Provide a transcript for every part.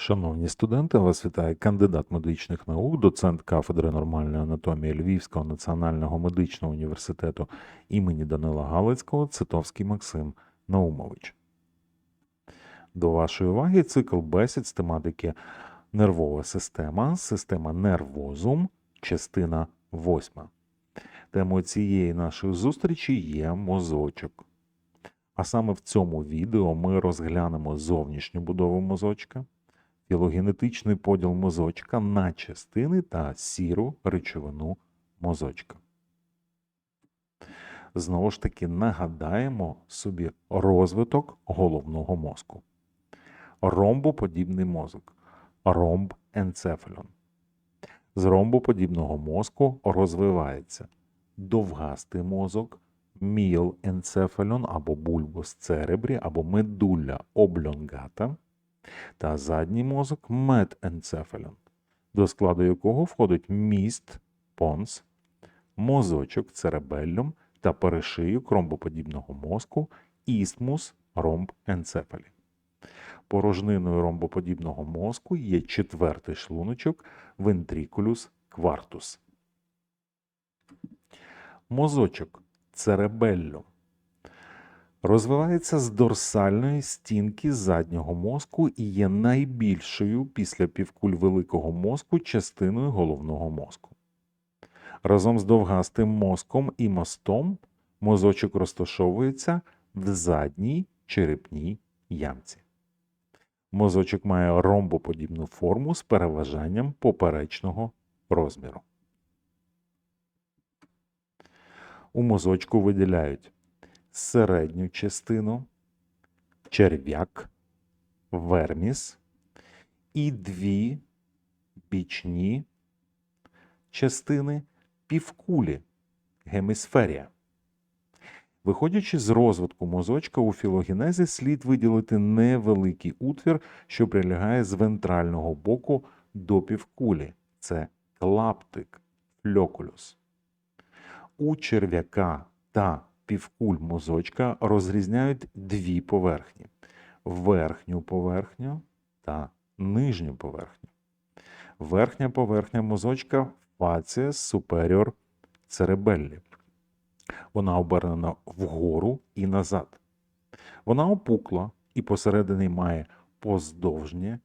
Шановні студенти, вас вітає кандидат медичних наук, доцент кафедри нормальної анатомії Львівського національного медичного університету імені Данила Галицького Цитовський Максим Наумович. До вашої уваги цикл бесід з тематики нервова система, система нервозум, частина 8. Темою цієї нашої зустрічі є мозочок. А саме в цьому відео ми розглянемо зовнішню будову мозочка, філогенетичний поділ мозочка на частини та сіру речовину мозочка. Знову ж таки нагадаємо собі розвиток головного мозку. Ромбоподібний мозок, ромбенцефалон. З ромбоподібного мозку розвивається довгастий мозок, мієленцефалон або бульбус церебрі, або медулля облонгата та задній мозок метенцефалон, до складу якого входить міст, понс, мозочок церебеллум та перешийок ромбоподібного мозку істмус ромбенцефалі. Порожниною ромбоподібного мозку є четвертий шлуночок вентрикулюс квартус. Мозочок церебеллум розвивається з дорсальної стінки заднього мозку і є найбільшою після півкуль великого мозку частиною головного мозку. Разом з довгастим мозком і мостом мозочок розташовується в задній черепній ямці. Мозочок має ромбоподібну форму з переважанням поперечного розміру. У мозочку виділяють середню частину, черв'як, верміс і дві бічні частини півкулі гемісферія. Виходячи з розвитку мозочка у філогенезі, слід виділити невеликий утвір, що прилягає з вентрального боку до півкулі. Це клаптик фльокулюс. У черв'яка та півкуль мозочка розрізняють дві поверхні: верхню поверхню та нижню поверхню. Верхня поверхня мозочка фаціес суперіор церебеллі. Вона обернена вгору і назад. Вона опукла і посередині має поздовжнє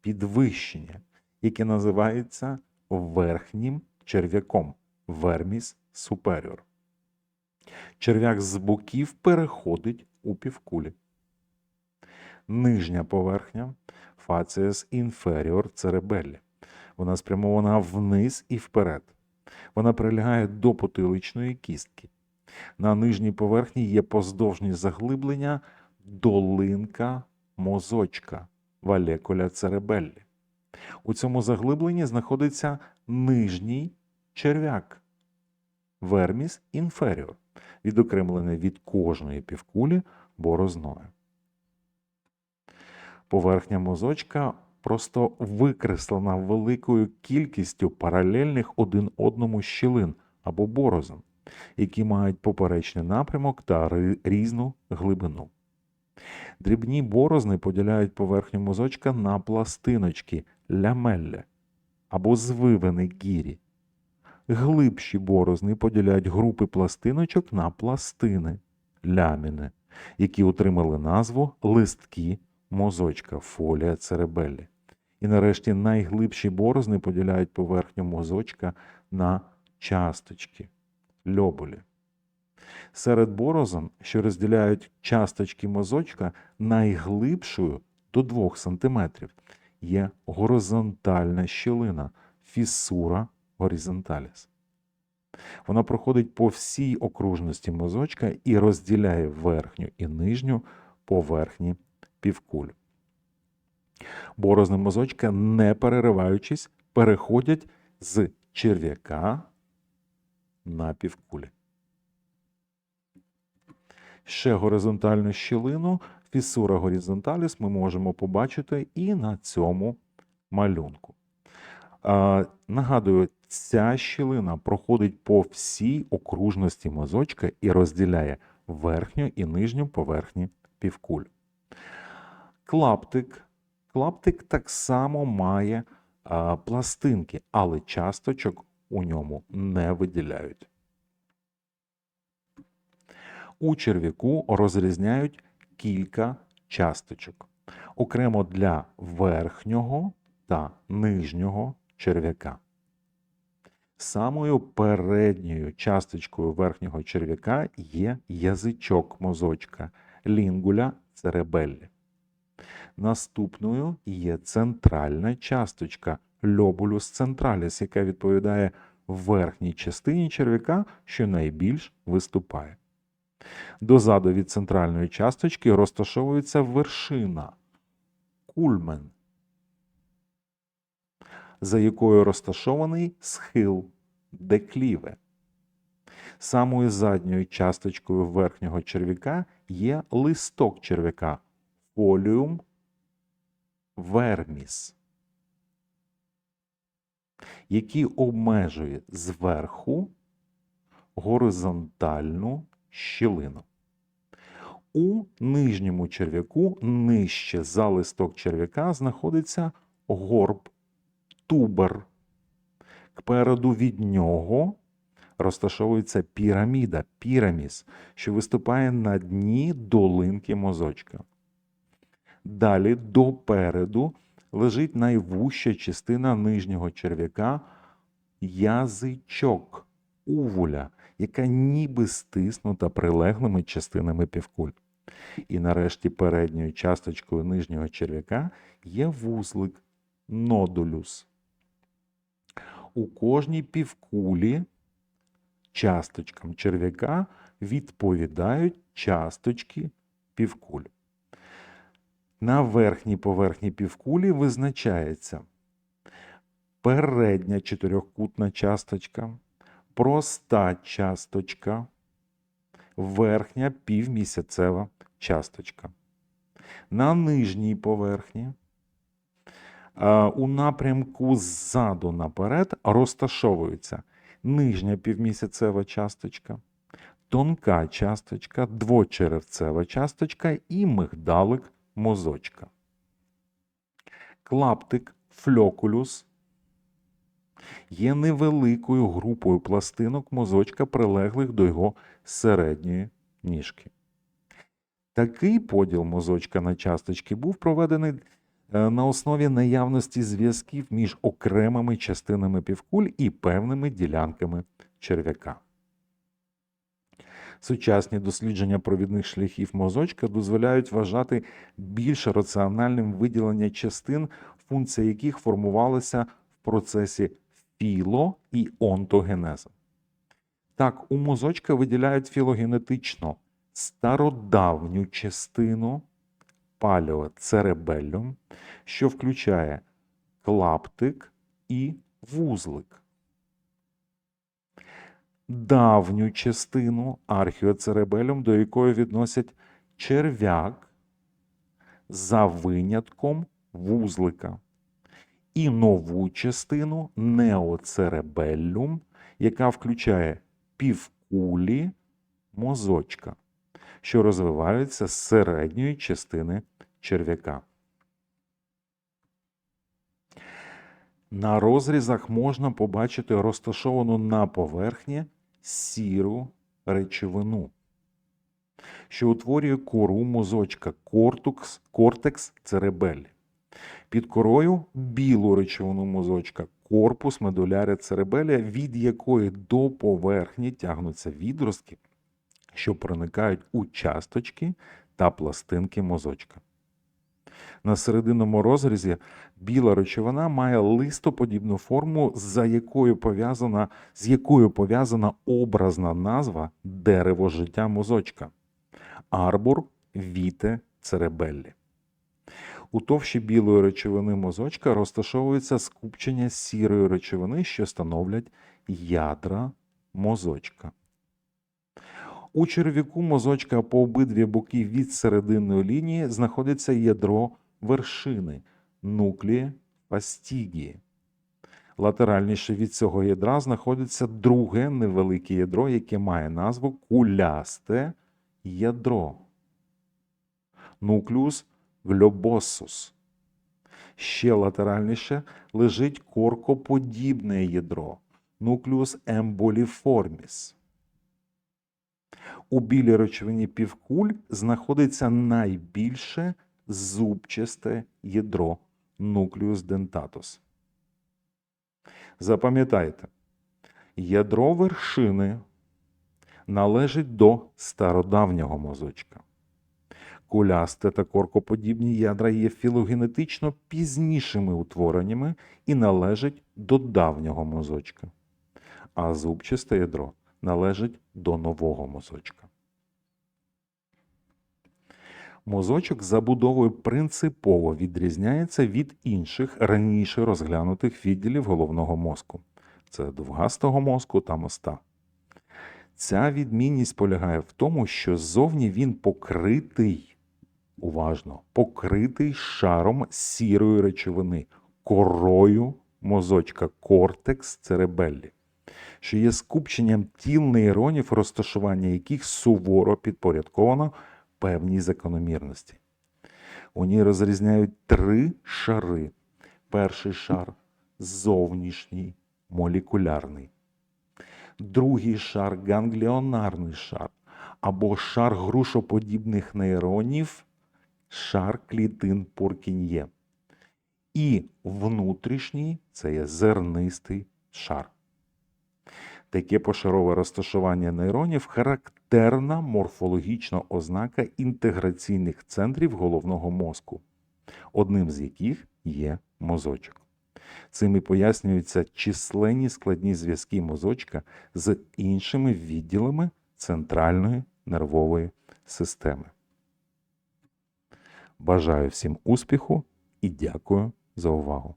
підвищення, яке називається верхнім черв'яком верміс суперіор. Черв'як з боків переходить у півкулі. Нижня поверхня фаціес інферіор церебеллі. Вона спрямована вниз і вперед. Вона прилягає до потиличної кістки. На нижній поверхні є поздовжні заглиблення долинка мозочка валекуля церебеллі. У цьому заглибленні знаходиться нижній черв'як верміс інферіор, відокремлений від кожної півкулі борозною. Поверхня мозочка просто викреслена великою кількістю паралельних один одному щілин або борозен, які мають поперечний напрямок та різну глибину. Дрібні борозни поділяють поверхню мозочка на пластиночки лямелле або звивини гірі. Глибші борозни поділяють групи пластиночок на пластини ляміни, які отримали назву листки мозочка фолія церебеллі. І нарешті найглибші борозни поділяють поверхню мозочка на часточки льобулі. Серед борозен, що розділяють часточки мозочка, найглибшою до 2 см є горизонтальна щілина фісура горизонталіс. Вона проходить по всій окружності мозочка і розділяє верхню і нижню поверхні півкуль. Борозни мозочка, не перериваючись, переходять з черв'яка на півкулі. Ще горизонтальну щілину фісура горизонталіс ми можемо побачити і на цьому малюнку. Нагадую, ця щілина проходить по всій окружності мозочка і розділяє верхню і нижню поверхні півкуль. Клаптик Клаптик так само має а, пластинки, але часточок у ньому не виділяють. У черв'яку розрізняють кілька часточок. Окремо для верхнього та нижнього черв'яка. Самою передньою часточкою верхнього черв'яка є язичок мозочка лінгуля церебеллі. Наступною є центральна часточка льобулюс централіс, яка відповідає верхній частині черв'яка, що найбільш виступає. Дозаду від центральної часточки розташовується вершина кульмен, за якою розташований схил декліве. Самою задньою часточкою верхнього черв'яка є листок черв'яка фоліум верміс, який обмежує зверху горизонтальну щілину. У нижньому черв'яку нижче за листок черв'яка знаходиться горб тубер. Кпереду від нього розташовується піраміда, піраміс, що виступає на дні долинки мозочка. Далі допереду лежить найвужча частина нижнього черв'яка язичок увуля, яка ніби стиснута прилеглими частинами півкуль. І нарешті передньою часточкою нижнього черв'яка є вузлик нодулюс. У кожній півкулі часточкам черв'яка відповідають часточки півкуль. На верхній поверхні півкулі визначається передня чотирьохкутна часточка, проста часточка, верхня півмісяцева часточка. На нижній поверхні у напрямку ззаду наперед розташовується нижня півмісяцева часточка, тонка часточка, двочеревцева часточка і мигдалик мозочка. Клаптик фльокулюс є невеликою групою пластинок мозочка, прилеглих до його середньої ніжки. Такий поділ мозочка на часточки був проведений е, на основі наявності зв'язків між окремими частинами півкуль і певними ділянками черв'яка. Сучасні дослідження провідних шляхів мозочка дозволяють вважати більш раціональним виділення частин, функція яких формувалася в процесі філо і онтогенезу. Так, у мозочка виділяють філогенетично стародавню частину палеоцеребеллюм, що включає клаптик і вузлик. Давню частину архіоцеребелюм, до якої відносять черв'як за винятком вузлика і нову частину неоцеребеллюм, яка включає півкулі мозочка, що розвиваються з середньої частини черв'яка. На розрізах можна побачити розташовану на поверхні сіру речовину, що утворює кору мозочка кортекс, кортекс церебелі. Під корою білу речовину мозочка корпус медуляря церебелія, від якої до поверхні тягнуться відростки, що проникають у часточки та пластинки мозочка. На серединному розрізі біла речовина має листоподібну форму, за якою пов'язана, з якою пов'язана образна назва дерево життя мозочка арбур віте церебеллі. У товщі білої речовини мозочка розташовується скупчення сірої речовини, що становлять ядра мозочка. У черв'яку мозочка по обидві боки від серединної лінії знаходиться ядро вершини нуклії фастігії. Латеральніше від цього ядра знаходиться друге невелике ядро, яке має назву кулясте ядро. Нуклеус глобосус. Ще латеральніше лежить коркоподібне ядро нуклеус емболіформіс. У білій речовині півкуль знаходиться найбільше зубчасте ядро нуклеус дентатус. Запам'ятайте, ядро вершини належить до стародавнього мозочка. Кулясте та коркоподібні ядра є філогенетично пізнішими утвореннями і належать до давнього мозочка, а зубчасте ядро належить до нового мозочка. Мозочок забудовою принципово відрізняється від інших раніше розглянутих відділів головного мозку це довгастого мозку та моста. Ця відмінність полягає в тому, що ззовні він покритий, уважно, покритий шаром сірої речовини, корою мозочка, кортекс церебеллі, що є скупченням тіл нейронів, розташування яких суворо підпорядковано певній закономірності. У ній розрізняють три шари. Перший шар зовнішній, молекулярний. Другий шар гангліонарний шар або шар грушоподібних нейронів, шар клітин Пуркін'є. І внутрішній це є зернистий шар. Таке пошарове розташування нейронів характерна морфологічна ознака інтеграційних центрів головного мозку, одним з яких є мозочок. Цим і пояснюються численні складні зв'язки мозочка з іншими відділами центральної нервової системи. Бажаю всім успіху і дякую за увагу!